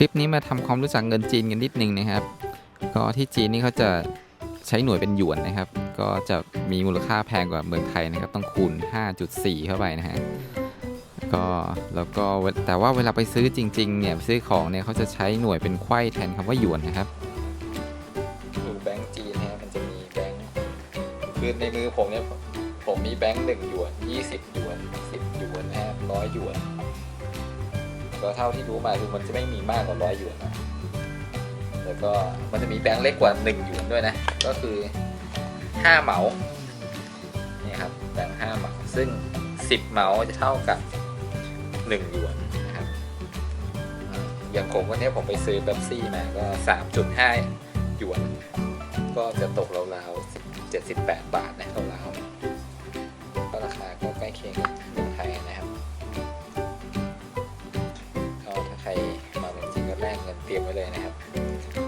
คลิปนี้มาทำความรู้จักเงินจีนกันนิดนึงนะครับ ก็ที่จีนนี่เขาจะใช้หน่วยเป็นหยวนนะครับ ก็จะมีมูลค่าแพงกว่าเมืองไทยนะครับ ต้องคูณ 5.4 เข้าไปนะฮะก็แล้วก็แต่ว่าเวลาไปซื้อจริงๆเนี่ยซื้อของเนี่ยเขาจะใช้หน่วยเป็นไขว้แทนคำว่าหยวนนะครับดูแบงก์จีนนะมันจะมีแบงก์คือในมือผมเนี่ยผมมีแบงก์หนึ่งหยวน 20 หยวน 10 หยวนนะฮะร้อยหยวน ก็เท่าที่รู้มาคือมันจะไม่มีมากกว่าร้อยหยวนนะแล้วก็มันจะมีแบงค์เล็กกว่า1หยวนด้วยนะ ก็คือ 5 เหมานี่ครับแบงค์5เหมาซึ่ง 10 เหมาจะเท่ากับ 1 หยวนนะครับอย่างผมวันนี้ผมไปซื้อเบปซี่มาก็ 3.5 หยวน ก็จะตกราวๆ78 บาทนะราว เตรียมไว้เลยนะครับ